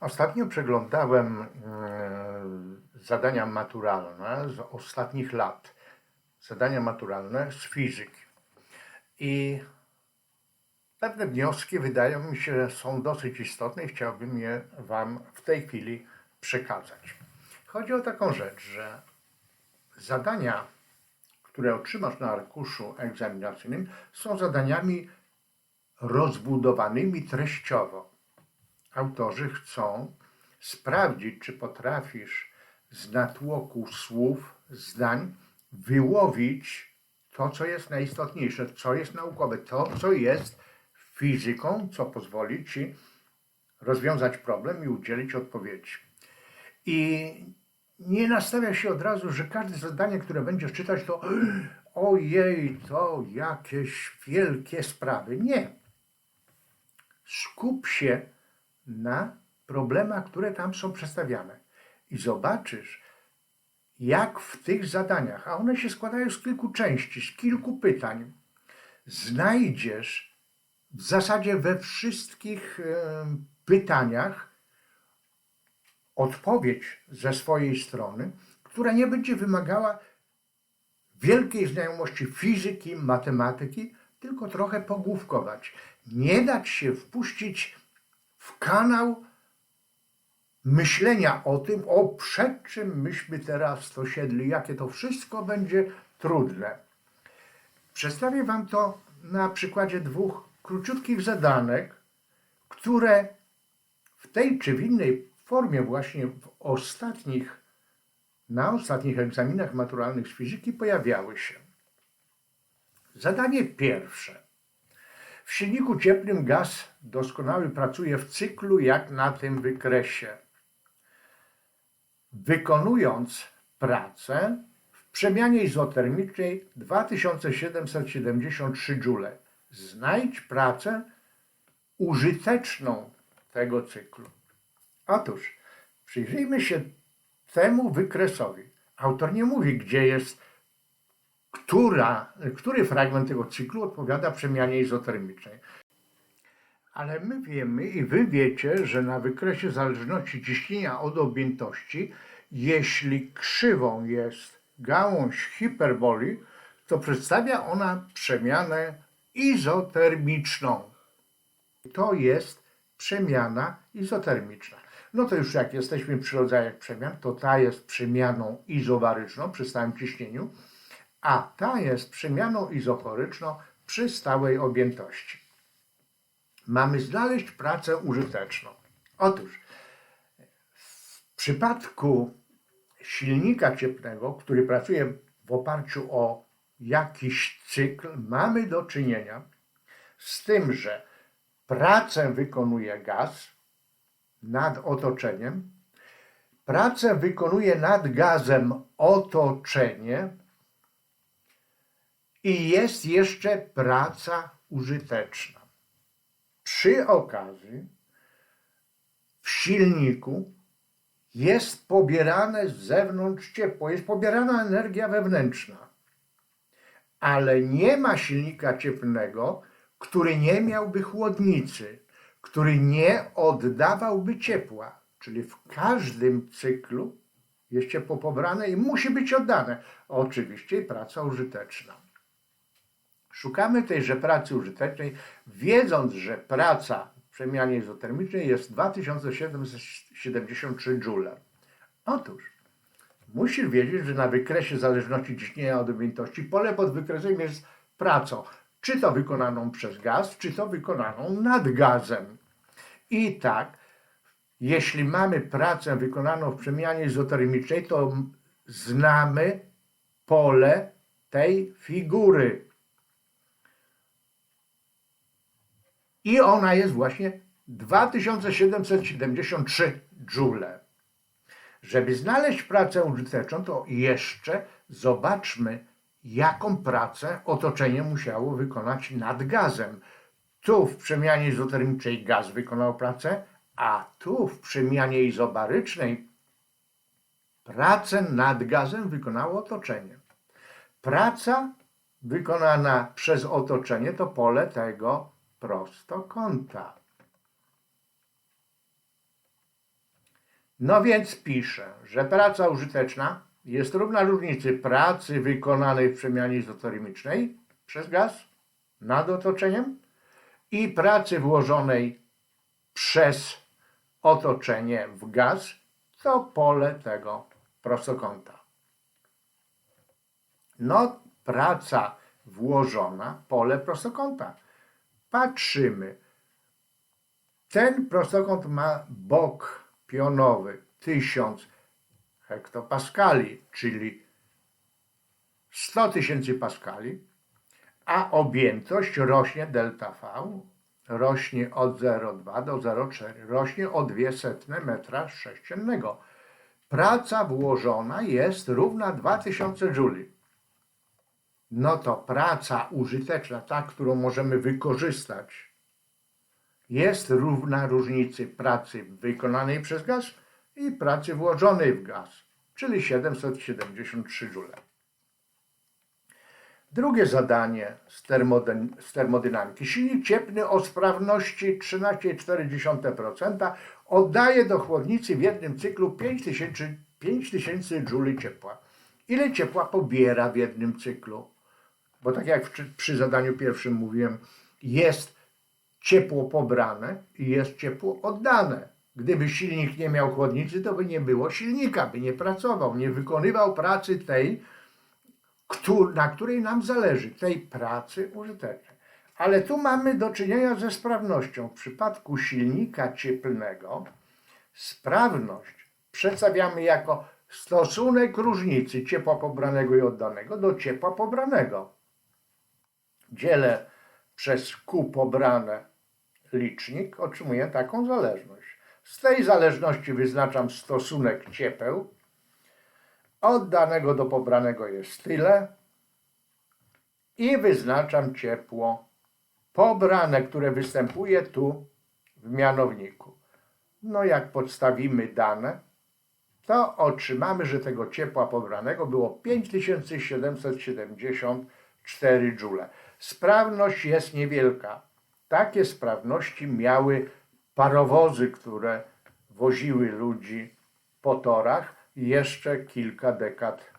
Ostatnio przeglądałem e, zadania maturalne z ostatnich lat. Zadania maturalne z fizyki. I pewne wnioski wydają mi się, są dosyć istotne i chciałbym je Wam w tej chwili przekazać. Chodzi o taką rzecz, że zadania, które otrzymasz na arkuszu egzaminacyjnym, są zadaniami rozbudowanymi treściowo autorzy chcą sprawdzić, czy potrafisz z natłoku słów, zdań wyłowić to, co jest najistotniejsze, co jest naukowe, to, co jest fizyką, co pozwoli ci rozwiązać problem i udzielić odpowiedzi. I nie nastawia się od razu, że każde zadanie, które będziesz czytać, to ojej, to jakieś wielkie sprawy. Nie. Skup się na problemach, które tam są przedstawiane. I zobaczysz, jak w tych zadaniach, a one się składają z kilku części, z kilku pytań, znajdziesz w zasadzie we wszystkich pytaniach odpowiedź ze swojej strony, która nie będzie wymagała wielkiej znajomości fizyki, matematyki, tylko trochę pogłówkować. Nie dać się wpuścić w kanał myślenia o tym, o przed czym myśmy teraz to siedli, jakie to wszystko będzie trudne. Przedstawię Wam to na przykładzie dwóch króciutkich zadanek, które w tej czy w innej formie właśnie w ostatnich, na ostatnich egzaminach maturalnych z fizyki pojawiały się. Zadanie pierwsze. Silniku cieplnym gaz doskonały pracuje w cyklu jak na tym wykresie. Wykonując pracę w przemianie izotermicznej 2773 joule. Znajdź pracę użyteczną tego cyklu. Otóż przyjrzyjmy się temu wykresowi. Autor nie mówi, gdzie jest która, który fragment tego cyklu odpowiada przemianie izotermicznej. Ale my wiemy i wy wiecie, że na wykresie zależności ciśnienia od objętości, jeśli krzywą jest gałąź hiperboli, to przedstawia ona przemianę izotermiczną. To jest przemiana izotermiczna. No to już jak jesteśmy przy rodzajach przemian, to ta jest przemianą izobaryczną przy stałym ciśnieniu, a ta jest przemianą izochoryczną przy stałej objętości. Mamy znaleźć pracę użyteczną. Otóż w przypadku silnika cieplnego, który pracuje w oparciu o jakiś cykl, mamy do czynienia z tym, że pracę wykonuje gaz nad otoczeniem, pracę wykonuje nad gazem otoczenie, i jest jeszcze praca użyteczna. Przy okazji w silniku jest pobierane z zewnątrz ciepło, jest pobierana energia wewnętrzna. Ale nie ma silnika cieplnego, który nie miałby chłodnicy, który nie oddawałby ciepła. Czyli w każdym cyklu jest ciepło pobrane i musi być oddane. Oczywiście praca użyteczna. Szukamy tejże pracy użytecznej, wiedząc, że praca w przemianie izotermicznej jest 2773 joule. Otóż musisz wiedzieć, że na wykresie zależności ciśnienia od objętości pole pod wykresem jest pracą, czy to wykonaną przez gaz, czy to wykonaną nad gazem. I tak, jeśli mamy pracę wykonaną w przemianie izotermicznej, to znamy pole tej figury. I ona jest właśnie 2773 joule. Żeby znaleźć pracę użyteczną, to jeszcze zobaczmy, jaką pracę otoczenie musiało wykonać nad gazem. Tu w przemianie izotermicznej gaz wykonał pracę, a tu w przemianie izobarycznej pracę nad gazem wykonało otoczenie. Praca wykonana przez otoczenie to pole tego prostokąta. No więc piszę, że praca użyteczna jest równa różnicy pracy wykonanej w przemianie izotermicznej przez gaz nad otoczeniem i pracy włożonej przez otoczenie w gaz, to pole tego prostokąta. No, praca włożona, pole prostokąta. Patrzymy. Ten prostokąt ma bok pionowy 1000 hektopaskali, czyli 100 tysięcy paskali, a objętość rośnie delta V, rośnie od 0,2 do 0,4, rośnie o 200 metra sześciennego. Praca włożona jest równa 2000 jouli. No to praca użyteczna, ta, którą możemy wykorzystać, jest równa różnicy pracy wykonanej przez gaz i pracy włożonej w gaz, czyli 773 joule. Drugie zadanie z, termodyn- z termodynamiki. Silnik cieplny o sprawności 13,4% oddaje do chłodnicy w jednym cyklu 5000, 5000 jouli ciepła. Ile ciepła pobiera w jednym cyklu? Bo tak jak przy, przy zadaniu pierwszym mówiłem, jest ciepło pobrane i jest ciepło oddane. Gdyby silnik nie miał chłodnicy, to by nie było silnika, by nie pracował, nie wykonywał pracy tej, na której nam zależy, tej pracy użytecznej. Ale tu mamy do czynienia ze sprawnością. W przypadku silnika cieplnego sprawność przedstawiamy jako stosunek różnicy ciepła pobranego i oddanego do ciepła pobranego. Dzielę przez Q pobrane licznik, otrzymuję taką zależność. Z tej zależności wyznaczam stosunek ciepeł. Oddanego do pobranego jest tyle. I wyznaczam ciepło pobrane, które występuje tu w mianowniku. No jak podstawimy dane, to otrzymamy, że tego ciepła pobranego było 5774 joule. Sprawność jest niewielka. Takie sprawności miały parowozy, które woziły ludzi po torach jeszcze kilka dekad